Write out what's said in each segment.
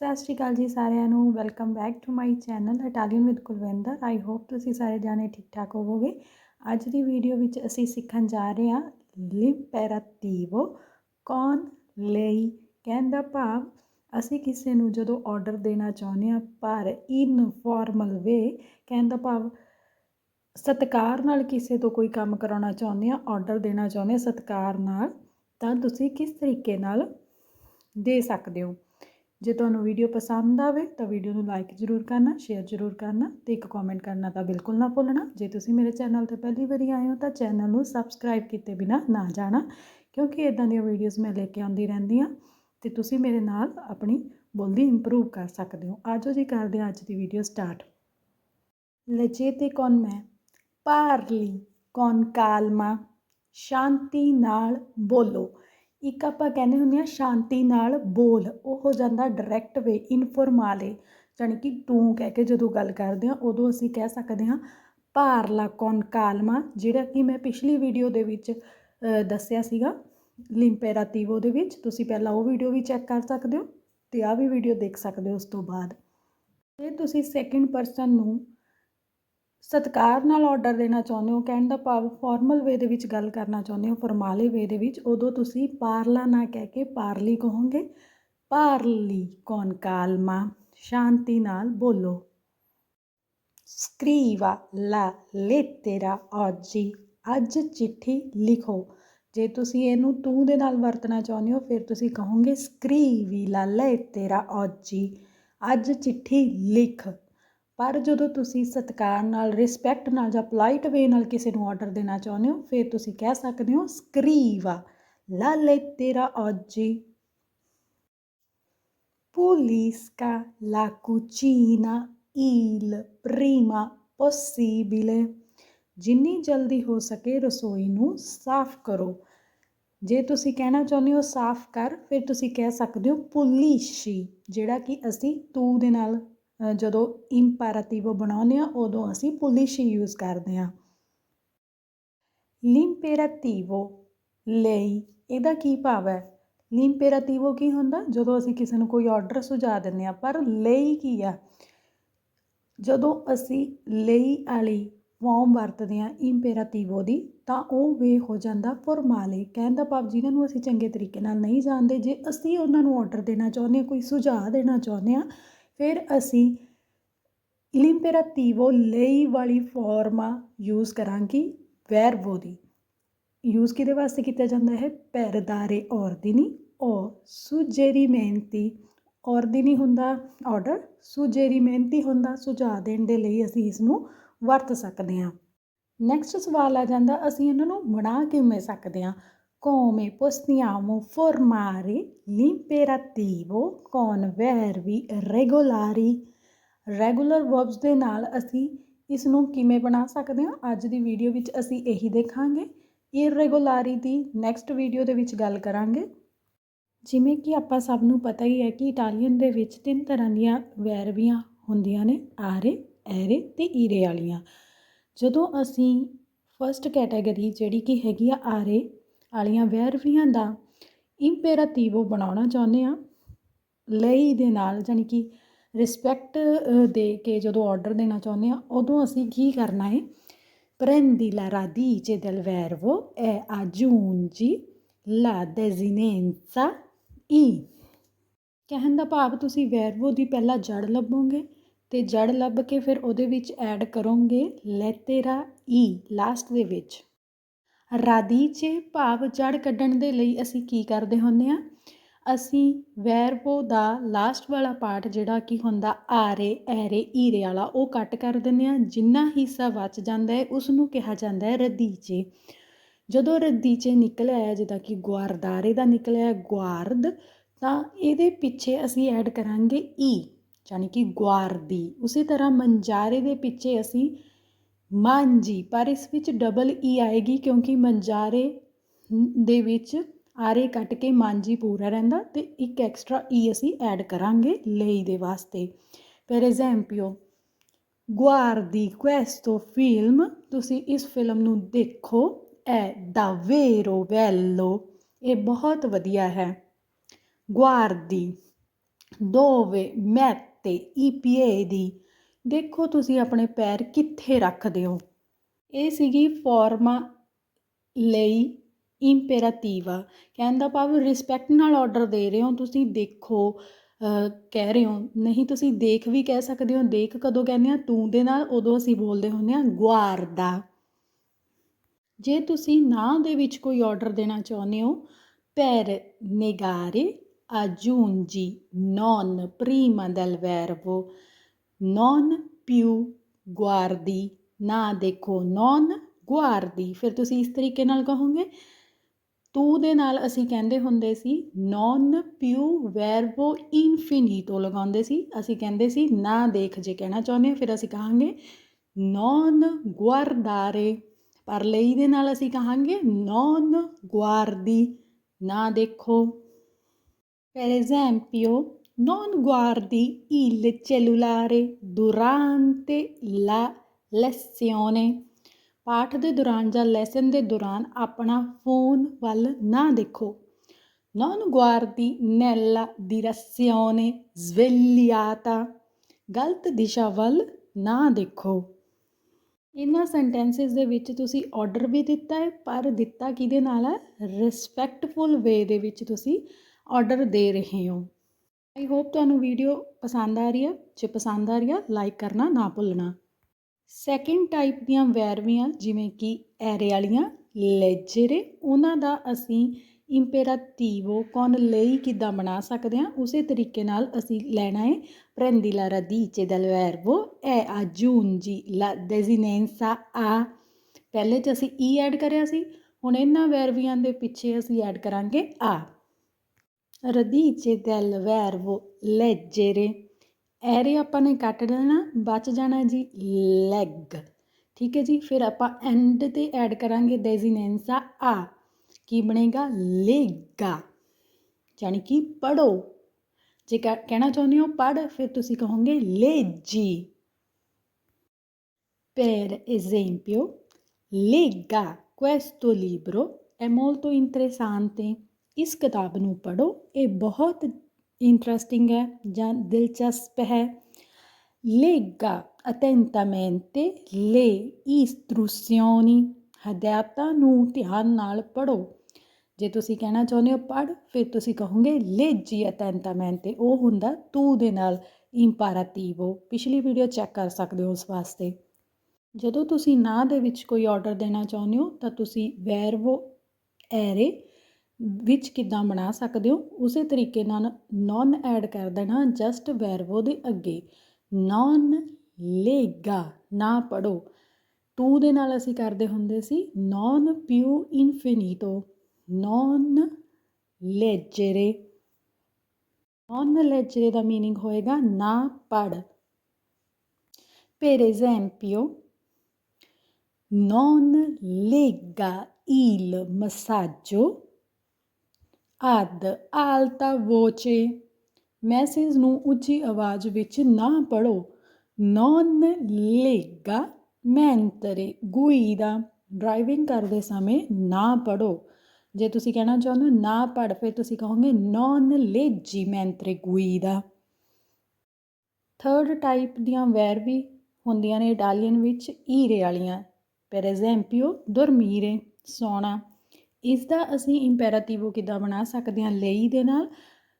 ਸਤਿ ਸ਼੍ਰੀ ਅਕਾਲ ਜੀ ਸਾਰਿਆਂ ਨੂੰ। Welcome back to my channel Italian with Kulwinder I hope ਤੁਸੀਂ ਸਾਰੇ ਜਾਣੇ ਠੀਕ ਠਾਕ ਹੋਵੋਗੇ। ਅੱਜ ਦੀ ਵੀਡੀਓ ਵਿੱਚ ਅਸੀਂ ਸਿੱਖਣ ਜਾ ਰਹੇ ਹਾਂ ਲਿੰਪੈਰਾਟਿਵੋ ਕੌਣ ਲਈ? ਕਹਿੰਦਾ ਭਾਵ, ਅਸੀਂ ਕਿਸੇ ਨੂੰ ਜਦੋਂ ਆਰਡਰ ਦੇਣਾ ਚਾਹੁੰਦੇ ਹਾਂ ਪਰ ਇਨਫੋਰਮਲ ਵੇ ਕਹਿੰਦਾ ਭਾਵ, ਸਤਿਕਾਰ ਨਾਲ ਕਿਸੇ ਤੋਂ ਕੋਈ ਕੰਮ ਕਰਾਉਣਾ ਚਾਹੁੰਦੇ ਆ ਆਰਡਰ ਦੇਣਾ ਚਾਹੁੰਦੇ ਆ ਸਤਿਕਾਰ ਨਾਲ, ਤਾਂ ਤੁਸੀਂ ਕਿਸ ਤਰੀਕੇ ਨਾਲ ਦੇ ਸਕਦੇ ਹੋ? ਜੇ ਤੁਹਾਨੂੰ ਵੀਡੀਓ ਪਸੰਦ ਆਵੇ ਤਾਂ ਵੀਡੀਓ ਨੂੰ ਲਾਈਕ ਜ਼ਰੂਰ ਕਰਨਾ ਸ਼ੇਅਰ ਜ਼ਰੂਰ ਕਰਨਾ ਤੇ ਇੱਕ ਕਮੈਂਟ ਕਰਨਾ ਤਾਂ ਬਿਲਕੁਲ ਨਾ ਭੁੱਲਣਾ। ਜੇ ਤੁਸੀਂ ਮੇਰੇ ਚੈਨਲ ਤੇ ਪਹਿਲੀ ਵਾਰੀ ਆਏ ਹੋ ਤਾਂ ਚੈਨਲ ਨੂੰ ਸਬਸਕ੍ਰਾਈਬ ਕੀਤੇ ਬਿਨਾ ਨਾ ਜਾਣਾ, ਕਿਉਂਕਿ ਇਦਾਂ ਦੀਆਂ ਵੀਡੀਓਜ਼ ਮੈਂ ਲੈ ਕੇ ਆਉਂਦੀ ਰਹਿੰਦੀ ਹਾਂ ਤੇ ਤੁਸੀਂ ਮੇਰੇ ਨਾਲ ਆਪਣੀ ਬੋਲੀ ਇੰਪਰੂਵ ਕਰ ਸਕਦੇ ਹੋ। ਆਜੋ ਜੀ ਕਰਦੇ ਹਾਂ ਅੱਜ ਦੀ ਵੀਡੀਓ ਸਟਾਰਟ leggete ਕੌਣ ਮੈਂ? ਪਾਰਲੀ ਕੌਣ ਕਾਲਮਾ? ਸ਼ਾਂਤੀ ਨਾਲ ਬੋਲੋ। ਇੱਕ ਆਪਾਂ ਕਹਿੰਦੇ ਹੁੰਦੇ ਆ ਸ਼ਾਂਤੀ ਨਾਲ ਬੋਲ, ਉਹ ਹੋ ਜਾਂਦਾ ਡਾਇਰੈਕਟ ਵੇ ਇਨਫੋਰਮਾਲੇ ਜਾਣੀ ਕਿ ਤੂੰ ਕਹਿ ਕੇ ਜਦੋਂ ਗੱਲ ਕਰਦੇ ਆ ਉਦੋਂ ਅਸੀਂ ਕਹਿ ਸਕਦੇ ਹਾਂ ਭਾਰਲਾ ਕੌਨ ਕਾਲਮਾ, ਜਿਹੜਾ ਕਿ ਮੈਂ ਪਿਛਲੀ ਵੀਡੀਓ ਦੇ ਵਿੱਚ ਦੱਸਿਆ ਸੀਗਾ ਲਿੰਪੇਰਾਟਿਵੋ ਦੇ ਵਿੱਚ, ਤੁਸੀਂ ਪਹਿਲਾਂ ਉਹ ਵੀਡੀਓ ਵੀ ਚੈੱਕ ਕਰ ਸਕਦੇ ਹੋ ਤੇ ਆ ਵੀ ਵੀਡੀਓ ਦੇਖ ਸਕਦੇ ਹੋ ਉਸ ਤੋਂ ਬਾਅਦ। ਜੇ ਤੁਸੀਂ ਸੈਕਿੰਡ ਪਰਸਨ ਨੂੰ ਸਤਿਕਾਰ ਨਾਲ ਆਰਡਰ ਦੇਣਾ ਚਾਹੁੰਦੇ ਹੋ, ਕਹਿਣ ਦਾ ਭਾਵ ਫਾਰਮਲ ਵੇ ਦੇ ਵਿੱਚ ਗੱਲ ਕਰਨਾ ਚਾਹੁੰਦੇ ਹੋ, ਫਰਮਾਲੇ ਵੇ ਦੇ ਵਿੱਚ, ਉਦੋਂ ਤੁਸੀਂ ਪਾਰਲਾ ਨਾ ਕਹਿ ਕੇ ਪਾਰਲੀ ਕਹੋਗੇ। ਪਾਰਲੀ ਕੌਣ? ਕਾਲਮਾ। ਸ਼ਾਂਤੀ ਨਾਲ ਬੋਲੋ। ਸਕਰੀਵਾ ਲਾ ਲੈਟੇਰਾ oggi ਅੱਜ ਚਿੱਠੀ ਲਿਖੋ। ਜੇ ਤੁਸੀਂ ਇਹਨੂੰ ਤੂੰ ਦੇ ਨਾਲ ਵਰਤਣਾ ਚਾਹੁੰਦੇ ਹੋ, ਫਿਰ ਤੁਸੀਂ ਕਹੋਗੇ, ਸਕਰੀਵੀ ਲਾ ਲੈ ਤੇਰਾ ਔਜੀ। ਅੱਜ ਚਿੱਠੀ ਲਿਖ। ਪਰ ਜਦੋਂ ਤੁਸੀਂ ਸਤਿਕਾਰ ਨਾਲ ਰਿਸਪੈਕਟ ਨਾਲ ਜਾਂ ਪੋਲਾਈਟ ਵੇ ਨਾਲ ਕਿਸੇ ਨੂੰ ਆਰਡਰ ਦੇਣਾ ਚਾਹੁੰਦੇ ਹੋ, ਫਿਰ ਤੁਸੀਂ ਕਹਿ ਸਕਦੇ ਹੋ, ਸਕਰੀਵਾ ਲਾ ਲੈਟੇਰਾ oggi pulisca la cucina il prima possibile ਜਿੰਨੀ ਜਲਦੀ ਹੋ ਸਕੇ ਰਸੋਈ ਨੂੰ ਸਾਫ਼ ਕਰੋ। ਜੇ ਤੁਸੀਂ ਕਹਿਣਾ ਚਾਹੁੰਦੇ ਹੋ ਸਾਫ਼ ਕਰ, ਫਿਰ ਤੁਸੀਂ ਕਹਿ ਸਕਦੇ ਹੋ ਪੁਲਿਸ਼ੀ, ਜਿਹੜਾ ਕਿ ਅਸੀਂ ਤੂ ਦੇ ਨਾਲ ਜਦੋਂ ਇੰਪੈਰਾਟਿਵੋ ਬਣਾਉਂਦੇ ਹਾਂ, ਉਦੋਂ ਅਸੀਂ ਪੁਲਿਸ਼ ਯੂਜ਼ ਕਰਦੇ ਆ ਲਿੰਪੇਰਾਟਿਵੋ ਲਈ ਇਹਦਾ ਕੀ ਭਾਵ ਹੈ? ਲਿੰਪੇਰਾਟਿਵੋ ਕੀ ਹੁੰਦਾ? ਜਦੋਂ ਅਸੀਂ ਕਿਸੇ ਨੂੰ ਕੋਈ ਆਰਡਰ ਸੁਝਾ ਦਿੰਦੇ ਹਾਂ, ਪਰ ਲਈ ਕੀ ਆ? ਜਦੋਂ ਅਸੀਂ ਲਈ ਵਾਲੀ ਫਾਰਮ ਵਰਤਦੇ ਆ ਇੰਪੇਰਾਟਿਵੋ ਦੀ, ਤਾਂ ਉਹ ਵੇ ਹੋ ਜਾਂਦਾ ਫੋਰਮਾਲੇ ਕਹਿੰਦਾ ਭਾਵ ਜਿਹਨਾਂ ਨੂੰ ਅਸੀਂ ਚੰਗੇ ਤਰੀਕੇ ਨਾਲ ਨਹੀਂ ਜਾਣਦੇ, ਜੇ ਅਸੀਂ ਉਹਨਾਂ ਨੂੰ ਆਰਡਰ ਦੇਣਾ ਚਾਹੁੰਦੇ ਹਾਂ, ਕੋਈ ਸੁਝਾਅ ਦੇਣਾ ਚਾਹੁੰਦੇ ਹਾਂ ਫਿਰ ਅਸੀਂ ਲਿੰਪੇਰਾਟਿਵੋ ਲਈ ਵਾਲੀ ਫਾਰਮਾ ਯੂਜ਼ ਕਰਾਂਗੇ ਵੈਰਬੋ ਦੀ। ਯੂਜ਼ ਕਿਹਦੇ ਵਾਸਤੇ ਕੀਤਾ ਜਾਂਦਾ ਹੈ? ਪੈਰਦਾਰੇ dare ordini ਸੁਜੇਰੀ ਮਿਹਨਤੀ ordini ਹੁੰਦਾ ਆਰਡਰ ਮਿਹਨਤੀ ਹੁੰਦਾ, ਸੁਝਾਅ ਦੇਣ ਦੇ ਲਈ ਅਸੀਂ ਇਸ ਨੂੰ ਵਰਤ ਸਕਦੇ ਹਾਂ। ਨੈਕਸਟ ਸਵਾਲ ਆ ਜਾਂਦਾ, ਅਸੀਂ ਇਹਨਾਂ ਨੂੰ ਬਣਾ ਕਿਵੇਂ ਸਕਦੇ ਹਾਂ? Come possiamo formare l'imperativo con verbi regolari. Regular verbs ਦੇ ਨਾਲ ਅਸੀਂ ਇਸ ਨੂੰ ਕਿਵੇਂ ਬਣਾ ਸਕਦੇ ਹਾਂ? ਅੱਜ ਦੀ ਵੀਡੀਓ ਵਿੱਚ ਅਸੀਂ ਇਹੀ ਦੇਖਾਂਗੇ। ਇਰੈਗੂਲਾਰੀ ਦੀ ਨੈਕਸਟ ਵੀਡੀਓ ਦੇ ਵਿੱਚ ਗੱਲ ਕਰਾਂਗੇ। ਜਿਵੇਂ ਕਿ ਆਪਾਂ ਸਭ ਨੂੰ ਪਤਾ ਹੀ ਹੈ ਕਿ ਇਟਾਲੀਅਨ ਦੇ ਵਿੱਚ ਤਿੰਨ ਤਰ੍ਹਾਂ ਦੀਆਂ ਵੈਰਬੀਆਂ ਹੁੰਦੀਆਂ ਨੇ ਆਰੇ ਐਰੇ ਤੇ ਈਰੇ ਵਾਲੀਆਂ। ਜਦੋਂ ਅਸੀਂ ਫਰਸਟ ਕੈਟਾਗਰੀ ਜਿਹੜੀ ਕਿ ਹੈਗੀ ਆ ਆਰੇ ਵਾਲੀਆਂ ਵੈਰਬੀਆਂ ਦਾ ਇੰਪੇਰਾਟਿਵੋ ਬਣਾਉਣਾ ਚਾਹੁੰਦੇ ਹਾਂ। ਲਈ ਦੇ ਨਾਲ ਜਾਣੀ ਕਿ ਰਿਸਪੈਕਟ ਦੇ ਕੇ ਜਦੋਂ ਆਰਡਰ ਦੇਣਾ ਚਾਹੁੰਦੇ ਹਾਂ, ਉਦੋਂ ਅਸੀਂ ਕੀ ਕਰਨਾ ਹੈ? prendi la radice del verbo e aggiungi la desinenza i ਕਹਿਣ ਦਾ ਭਾਵ ਤੁਸੀਂ ਵੈਰਵੋ ਦੀ ਪਹਿਲਾਂ ਜੜ ਲੱਭੋਗੇ ਤੇ ਜੜ ਲੱਭ ਕੇ ਫਿਰ ਉਹਦੇ ਵਿੱਚ ਐਡ ਕਰੋਗੇ ਲੈਤੇਰਾ ਈ ਲਾਸਟ ਦੇ ਵਿੱਚ। ਰਾਦੀਚੇ ਭਾਵ ਜੜ ਕੱਢਣ ਦੇ ਲਈ ਅਸੀਂ ਕੀ ਕਰਦੇ ਹੁੰਦੇ ਹਾਂ? ਅਸੀਂ ਵੈਰਬੋ ਦਾ ਲਾਸਟ ਵਾਲਾ ਪਾਰਟ ਜਿਹੜਾ ਕਿ ਹੁੰਦਾ ਆਰੇ, ਐਰੇ, ਈਰੇ ਵਾਲਾ, ਉਹ ਕੱਟ ਕਰ ਦਿੰਦੇ ਆ ਜਿੰਨਾ ਹਿੱਸਾ ਬਚ ਜਾਂਦਾ ਹੈ ਉਸ ਨੂੰ ਕਿਹਾ ਜਾਂਦਾ ਹੈ ਰਦੀਚੇ। ਜਦੋਂ ਰਦੀਚੇ ਨਿਕਲ ਆਇਆ, ਜਿੱਦਾਂ ਕਿ ਗੁਆਰਦਾਰੇ ਦਾ ਨਿਕਲਿਆ ਗੁਆਰਦ, ਤਾਂ ਇਹਦੇ ਪਿੱਛੇ ਅਸੀਂ ਐਡ ਕਰਾਂਗੇ ਈ ਯਾਨੀ ਕਿ ਗੁਆਰਦੀ। ਉਸੇ ਤਰ੍ਹਾਂ ਮੰਜਾਰੇ ਦੇ ਪਿੱਛੇ ਅਸੀਂ ਮਾਂਜੀ ਪਰ ਇਸ ਵਿੱਚ ਡਬਲ ਈ e ਆਏਗੀ ਕਿਉਂਕਿ ਮੰਜਾਰੇ ਦੇ ਵਿੱਚ ਆਰੇ ਕੱਟ ਕੇ ਮਾਂਜੀ ਪੂਰਾ ਰਹਿੰਦਾ ਤੇ ਇੱਕ ਐਕਸਟਰਾ ਈ e ਅਸੀਂ ਐਡ ਕਰਾਂਗੇ ਲਈ ਦੇ ਵਾਸਤੇ। Per esempio guardi, questo film ਤੁਸੀਂ ਇਸ ਫਿਲਮ ਨੂੰ ਦੇਖੋ è davvero bello, ਇਹ ਬਹੁਤ ਵਧੀਆ ਹੈ। Guardi, dove mette i piedi? ਦੇਖੋ ਤੁਸੀਂ ਆਪਣੇ ਪੈਰ ਕਿੱਥੇ ਰੱਖਦੇ ਹੋ। ਇਹ ਸੀਗੀ ਫਾਰਮਾ ਲਈ ਇੰਪੇਰਾਟਿਵਾ ਕਹਿਣ ਦਾ ਭਾਵ ਰਿਸਪੈਕਟ ਨਾਲ ਆਰਡਰ ਦੇ ਰਹੇ ਹੋ, ਤੁਸੀਂ ਦੇਖੋ ਕਹਿ ਰਹੇ ਹੋ, ਨਹੀਂ ਤੁਸੀਂ ਦੇਖ ਵੀ ਕਹਿ ਸਕਦੇ ਹੋ, ਦੇਖ ਕਦੋਂ ਕਹਿੰਦੇ ਆ, ਤੂੰ ਦੇ ਨਾਲ ਉਦੋਂ ਅਸੀਂ ਬੋਲਦੇ ਹੁੰਦੇ ਆ ਗੁਆਰਦਾ ਜੇ ਤੁਸੀਂ ਨਾਂ ਦੇ ਵਿੱਚ ਕੋਈ ਆਰਡਰ ਦੇਣਾ ਚਾਹੁੰਦੇ ਹੋ per negare aggiungi non prima del verbo non più guardi. ਨਾ ਦੇਖੋ non guardi. ਫਿਰ ਤੁਸੀਂ ਇਸ ਤਰੀਕੇ ਨਾਲ ਕਹੋਗੇ ਤੂੰ ਦੇ ਨਾਲ ਅਸੀਂ ਕਹਿੰਦੇ ਹੁੰਦੇ ਸੀ non più verbo infinito ਲਗਾਉਂਦੇ ਸੀ ਅਸੀਂ ਕਹਿੰਦੇ ਸੀ ਨਾ ਦੇਖ ਜੇ ਕਹਿਣਾ ਚਾਹੁੰਦੇ ਹਾਂ ਫਿਰ ਅਸੀਂ ਕਹਾਂਗੇ non ਗੁਆਰਦਾਰੇ ਪਰ ਲਈ ਦੇ ਨਾਲ ਅਸੀਂ ਕਹਾਂਗੇ non ਗੁਆਰਦੀ ਨਾ ਦੇਖੋ Per esempio, non guardi il cellulare durante la lezione. ਪਾਠ ਦੇ ਦੌਰਾਨ ਜਾਂ ਲੈਸਨ ਦੇ ਦੌਰਾਨ ਆਪਣਾ ਫੋਨ ਵੱਲ ਨਾ ਦੇਖੋ non guardi nella direzione svegliata. ਗਲਤ ਦਿਸ਼ਾ ਵੱਲ ਨਾ ਦੇਖੋ ਇਹਨਾਂ ਸੈਂਟੈਂਸਸ ਦੇ ਵਿੱਚ ਤੁਸੀਂ ਆਰਡਰ ਵੀ ਦਿੱਤਾ ਹੈ ਪਰ ਦਿੱਤਾ ਕਿਹਦੇ ਨਾਲ ਹੈ ਰਿਸਪੈਕਟਫੁਲ ਵੇ ਦੇ ਵਿੱਚ ਤੁਸੀਂ ਆਰਡਰ ਦੇ ਰਹੇ ਹੋ ਆਈ ਹੋਪ ਤੁਹਾਨੂੰ ਵੀਡੀਓ ਪਸੰਦ ਆ ਰਹੀ ਹੈ। ਜੇ ਪਸੰਦ ਆ ਰਹੀ ਹੈ ਲਾਈਕ ਕਰਨਾ ਨਾ ਭੁੱਲਣਾ। ਸੈਕਿੰਡ ਟਾਈਪ ਦੀਆਂ ਵੈਰਵੀਆਂ ਜਿਵੇਂ ਕਿ ਐਰੇ ਵਾਲੀਆਂ ਲੈਜਰੇ ਉਹਨਾਂ ਦਾ ਅਸੀਂ ਇੰਪੇਰਾਟਿਵੋ ਕੌਣ ਲਈ ਕਿੱਦਾਂ ਬਣਾ ਸਕਦੇ ਹਾਂ, ਉਸੇ ਤਰੀਕੇ ਨਾਲ ਅਸੀਂ ਲੈਣਾ ਹੈ prendi la radice del verbo e aggiungi la desinenza ਆ ਪਹਿਲੇ 'ਚ ਅਸੀਂ e ਈ ਐਡ ਕਰਿਆ ਸੀ, ਹੁਣ ਇਹਨਾਂ ਵੈਰਵੀਆਂ ਦੇ ਪਿੱਛੇ ਅਸੀਂ ਐਡ ਕਰਾਂਗੇ ਆ radice del verbo leggere. ਐਰੇ ਆਪਾਂ ਨੇ ਕੱਟ ਦੇਣਾ ਬਚ ਜਾਣਾ ਜੀ ਲੈਗ ਠੀਕ ਹੈ ਜੀ ਫਿਰ ਆਪਾਂ ਐਂਡ ਤੇ ਐਡ ਕਰਾਂਗੇ ਡੈਜ਼ੀਨੈਂਸਾ ਆ ਕੀ ਬਣੇਗਾ? ਲੇਗਾ ਯਾਨੀ ਕਿ ਪੜੋ ਜੇ ਕਹਿ- ਕਹਿਣਾ ਚਾਹੁੰਦੇ ਹੋ ਪੜ ਫਿਰ ਤੁਸੀਂ ਕਹੋਗੇ ਲੇਜੀ Per esempio, legga questo libro, è molto interessante. ਇਸ ਕਿਤਾਬ ਨੂੰ ਪੜੋ ਇਹ ਬਹੁਤ ਇੰਟਰਸਟਿੰਗ ਹੈ ਜਾਂ ਦਿਲਚਸਪ ਹੈ। legga attentamente le istruzioni ਹਦਾਇਤਾਂ ਨੂੰ ਧਿਆਨ ਨਾਲ ਪੜੋ ਜੇ ਤੁਸੀਂ ਕਹਿਣਾ ਚਾਹੁੰਦੇ ਹੋ ਪੜ ਫਿਰ ਤੁਸੀਂ ਕਹੋਗੇ leggi attentamente ਉਹ ਹੁੰਦਾ ਤੂੰ ਦੇ ਨਾਲ imperativo ਪਿਛਲੀ ਵੀਡੀਓ ਚੈੱਕ ਕਰ ਸਕਦੇ ਹੋ ਉਸ ਵਾਸਤੇ। ਜਦੋਂ ਤੁਸੀਂ ਨਾ ਦੇ ਵਿੱਚ ਕੋਈ ਆਰਡਰ ਦੇਣਾ ਚਾਹੁੰਦੇ ਹੋ, ਤਾਂ ਤੁਸੀਂ ਵੈਰਵੋ ਐਰੇ ਵਿੱਚ ਕਿੱਦਾਂ ਬਣਾ ਸਕਦੇ ਹੋ ਉਸੇ ਤਰੀਕੇ ਨਾਲ ਨੌਨ ਐਡ ਕਰ ਦੇਣਾ ਜਸਟ ਵੈਰਵੋ ਦੇ ਅੱਗੇ। ਨੌਨ ਲੇਗਾ ਨਾ ਪੜੋ ਟੂ ਦੇ ਨਾਲ ਅਸੀਂ ਕਰਦੇ ਹੁੰਦੇ ਸੀ ਨੌਨ ਪਿਊ ਇਨਫਿਨੀਟੋ ਨੌਨ ਲੈਜਰੇ ਨੌਨ ਲੈਜਰੇ ਦਾ ਮੀਨਿੰਗ ਹੋਏਗਾ ਨਾ ਪੜ Per esempio, non legga il messaggio ad ਆਲਤਾ, ਵੋਚੇ। ਮੈਸੇਜ ਨੂੰ ਉੱਚੀ ਆਵਾਜ਼ ਵਿੱਚ ਨਾ ਪੜੋ non legga mentre guida driving ਕਰਦੇ ਸਮੇਂ ਨਾ ਪੜੋ ਜੇ ਤੁਸੀਂ ਕਹਿਣਾ ਚਾਹੁੰਦੇ ਹੋ ਨਾ ਪੜ ਫਿਰ ਤੁਸੀਂ ਕਹੋਗੇ non leggi mentre guida third type ਦੀਆਂ ਵੈਰ ਵੀ ਹੁੰਦੀਆਂ ਨੇ ਇਟਾਲੀਅਨ ਵਿੱਚ, ਈਰੇ ਵਾਲੀਆਂ। per esempio dormire ਸੌਣਾ ਇਸ ਦਾ ਅਸੀਂ ਇੰਪੈਰਾਟਿਵੋ ਕਿੱਦਾਂ ਬਣਾ ਸਕਦੇ ਹਾਂ, ਲਈ ਦੇ ਨਾਲ।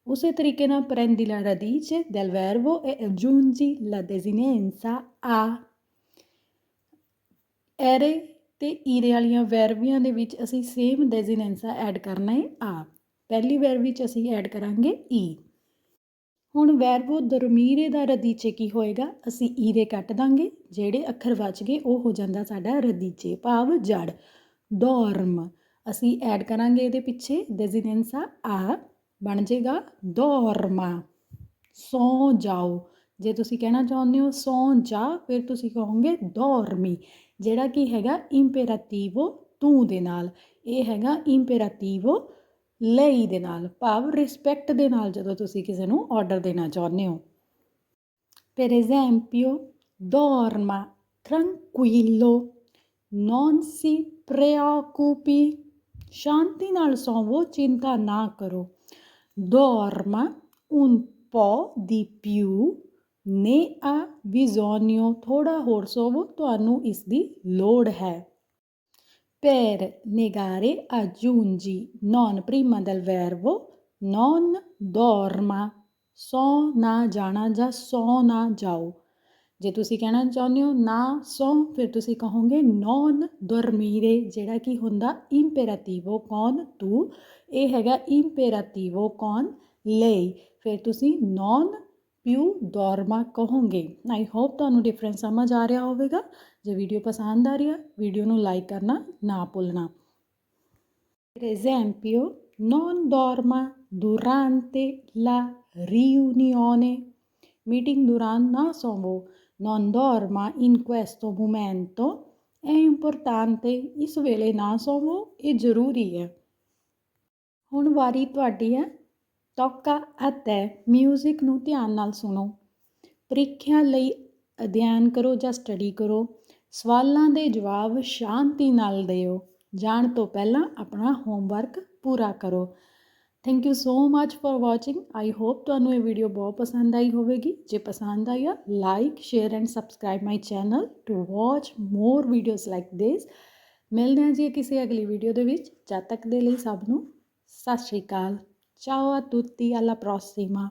ਉਸੇ ਤਰੀਕੇ ਨਾਲ prendi la radice, del verbo e aggiungi la desinenza a ਐਰੇ ਤੇ ਈਰੇ ਵਾਲੀਆਂ ਵੈਰਬੀਆਂ ਦੇ ਵਿੱਚ ਅਸੀਂ ਸੇਮ ਡੈਜ਼ੀਨੈਂਸਾ ਐਡ ਕਰਨਾ ਹੈ ਆ ਪਹਿਲੀ ਵੈਰ ਵਿੱਚ ਅਸੀਂ ਐਡ ਕਰਾਂਗੇ ਈ ਹੁਣ ਵੈਰਬੋ ਦਰਮੀਰੇ ਦਾ ਰਦੀਚੇ ਕੀ ਹੋਏਗਾ? ਅਸੀਂ ਈਰੇ ਕੱਟ ਦਾਂਗੇ, ਜਿਹੜੇ ਅੱਖਰ ਬਚ ਗਏ, ਉਹ ਹੋ ਜਾਂਦਾ ਸਾਡਾ ਰਦੀਚੇ ਭਾਵ ਜੜ। ਡੋਰਮ ਅਸੀਂ ਐਡ ਕਰਾਂਗੇ ਇਹਦੇ ਪਿੱਛੇ ਡੈਜ਼ੀਨੈਂਸਾ ਆ ਬਣ ਜਾਏਗਾ ਡੋਰਮਾ ਸੌ ਜਾਓ ਜੇ ਤੁਸੀਂ ਕਹਿਣਾ ਚਾਹੁੰਦੇ ਹੋ ਸੌ ਜਾ ਫਿਰ ਤੁਸੀਂ ਕਹੋਗੇ ਦੋਰਮੀ ਜਿਹੜਾ ਕੀ ਹੈਗਾ ਇੰਪੇਰਾਟਿਵੋ ਤੂੰ ਦੇ ਨਾਲ ਇਹ ਹੈਗਾ ਇੰਪੇਰਾਟਿਵੋ ਲਈ ਦੇ ਨਾਲ ਭਾਵ ਰਿਸਪੈਕਟ ਦੇ ਨਾਲ ਜਦੋਂ ਤੁਸੀਂ ਕਿਸੇ ਨੂੰ ਆਰਡਰ ਦੇਣਾ ਚਾਹੁੰਦੇ ਹੋ Per esempio, dorma tranquillo, non si preoccupi. ਸ਼ਾਂਤੀ ਨਾਲ ਸੌਵੋ ਚਿੰਤਾ ਨਾ ਕਰੋ dorma un po di più ne ha bisogno ਥੋੜਾ ਹੋਰ ਸੋਵੋ ਤੁਹਾਨੂੰ ਇਸ ਦੀ ਲੋੜ ਹੈ per negare aggiungi non prima del verbo non dorma ਸੌ ਨਾ ਜਾਣਾ ਜਾਂ ਸੌ ਨਾ ਜਾਓ ਜੇ ਤੁਸੀਂ ਕਹਿਣਾ ਚਾਹੁੰਦੇ ਹੋ ਨਾ ਸੋ ਫਿਰ ਤੁਸੀਂ ਕਹੋਗੇ ਨੌਨ ਦਰਮੀਰੇ ਜਿਹੜਾ ਕਿ ਹੁੰਦਾ ਇੰਪੇਰੇਟਿਵੋ ਕੌਣ ਤੂੰ ਇਹ ਹੈਗਾ ਇੰਪੇਰੇਟਿਵੋ ਕੌਣ ਲਈ ਫਿਰ ਤੁਸੀਂ ਨੌਨ ਪਿਊ ਦੌਰਮਾ ਕਹੋਗੇ ਆਈ ਹੋਪ ਤੁਹਾਨੂੰ ਡਿਫਰੈਂਸ ਸਮਝ ਆ ਰਿਹਾ ਹੋਵੇਗਾ ਜੇ ਵੀਡੀਓ ਪਸੰਦ ਆ ਰਹੀ ਹੈ ਵੀਡੀਓ ਨੂੰ ਲਾਈਕ ਕਰਨਾ ਨਾ ਭੁੱਲਣਾ Per esempio, non dorma durante la riunione. Meeting duran na somo. Non dorma in questo momento, è importante ਇਸ ਵੇਲੇ ਨਾ ਸੋਵੋ ਇਹ ਜ਼ਰੂਰੀ ਹੈ ਹੁਣ ਵਾਰੀ ਤੁਹਾਡੀ ਹੈ ਟੋਕਾ ਅਤੇ ਮਿਊਜ਼ਿਕ ਨੂੰ ਧਿਆਨ ਨਾਲ ਸੁਣੋ ਪ੍ਰੀਖਿਆ ਲਈ ਅਧਿਐਨ ਕਰੋ ਜਾਂ ਸਟੱਡੀ ਕਰੋ ਸਵਾਲਾਂ ਦੇ ਜਵਾਬ ਸ਼ਾਂਤੀ ਨਾਲ ਦਿਓ ਜਾਣ ਤੋਂ ਪਹਿਲਾਂ ਆਪਣਾ ਹੋਮਵਰਕ ਪੂਰਾ ਕਰੋ thank you so much for watching I hope ਤੁਹਾਨੂੰ ਇਹ ਵੀਡੀਓ ਬਹੁਤ ਪਸੰਦ ਆਈ ਹੋਵੇਗੀ। ਜੇ ਪਸੰਦ ਆਇਆ like share and subscribe my channel to watch more videos like this ਮਿਲਦੇ ਹਾਂ ਜੀ ਕਿਸੇ ਅਗਲੀ ਵੀਡੀਓ ਦੇ ਵਿੱਚ। ਜਦ ਤੱਕ ਦੇ ਲਈ ਸਭ ਨੂੰ ਸਤਿ ਸ਼੍ਰੀ ਅਕਾਲ। ਚਾਓ ਆ ਤੁੱਤੀ alla prossima